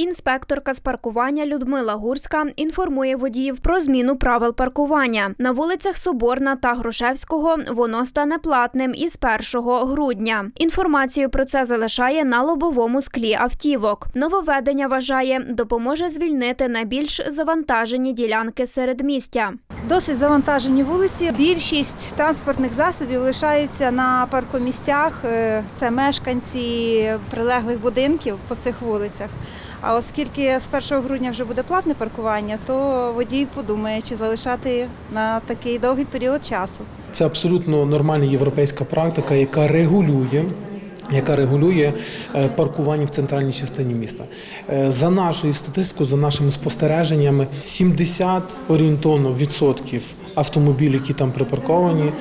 Інспекторка з паркування Людмила Гурська інформує водіїв про зміну правил паркування. На вулицях Соборна та Грушевського воно стане платним із 1 грудня. Інформацію про це залишає на лобовому склі автівок. Нововведення вважає, допоможе звільнити найбільш завантажені ділянки середмістя. Досить завантажені вулиці. Більшість транспортних засобів лишаються на паркомістях. Е, Це мешканці прилеглих будинків по цих вулицях. А оскільки з 1 грудня вже буде платне паркування, то водій подумає, чи залишати на такий довгий період часу. Це абсолютно нормальна європейська практика, яка регулює. Яка регулює е, паркування в центральній частині міста Е, за нашою статистикою, за нашими спостереженнями, 70 орієнтовно відсотків автомобілів, які там припарковані,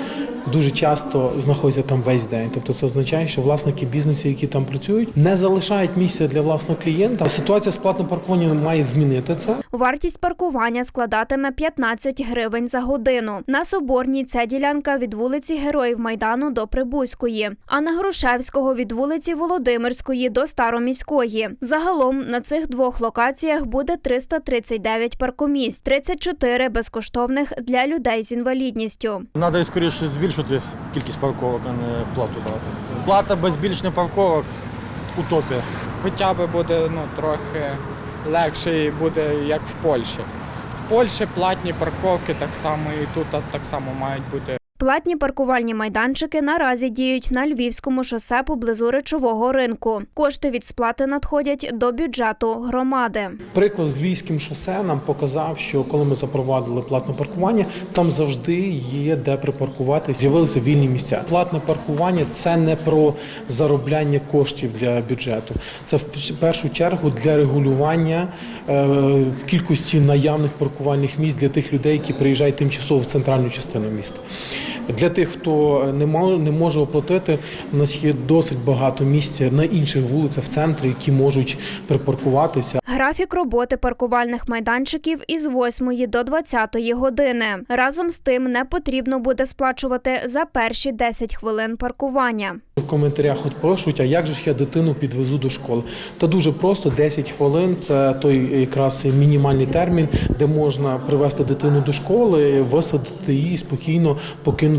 дуже часто знаходяться там весь день. Тобто це означає, що власники бізнесу, які там працюють, не залишають місця для власного клієнта. Ситуація з платним паркуванням має змінити це. Вартість паркування складатиме 15 гривень за годину. На Соборній ця ділянка від вулиці Героїв Майдану до Прибузької, а на Грушевського від вулиці Володимирської до Староміської. Загалом на цих двох локаціях буде 339 паркомісць, 34 безкоштовних для людей з інвалідністю. Треба скоріше збільшити кількість парковок, а не плату брати. Плата без збільшення парковок утопія. хоча б буде ну, трохи легше і буде як в Польщі. В Польщі платні парковки так само і тут так само мають бути. Платні паркувальні майданчики наразі діють на Львівському шосе поблизу речового ринку. Кошти від сплати надходять до бюджету громади. Приклад з львівським шосе нам показав, що коли ми запровадили платне паркування, там завжди є де припаркувати. З'явилися вільні місця. Платне паркування це не про заробляння коштів для бюджету. Це в першу чергу для регулювання е, кількості наявних паркувальних місць для тих людей, які приїжджають тимчасово в центральну частину міста. Для тих, хто не не може оплатити, у нас є досить багато місця на інших вулицях в центрі, які можуть припаркуватися. Графік роботи паркувальних майданчиків із 8 до 20 години. Разом з тим не потрібно буде сплачувати за перші 10 хвилин паркування. В коментарях от пишуть, а як же ж я дитину підвезу до школи? Та дуже просто 10 хвилин це той якраз мінімальний термін, де можна привезти дитину до школи, висадити її спокійно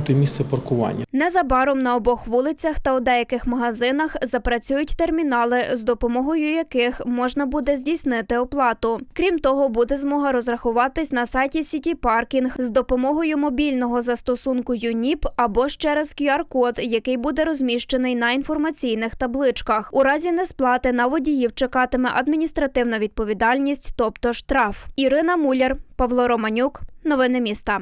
покинути місце паркування. Незабаром на обох вулицях та у деяких магазинах запрацюють термінали, з допомогою яких можна буде здійснити оплату. Крім того, буде змога розрахуватись на сайті Сіті Паркінг з допомогою мобільного застосунку ЮНІП або ж через QR-код, який буде розміщений на інформаційних табличках. У разі несплати на водіїв чекатиме адміністративна відповідальність, тобто штраф. Ірина Муляр, Павло Романюк. Новини міста.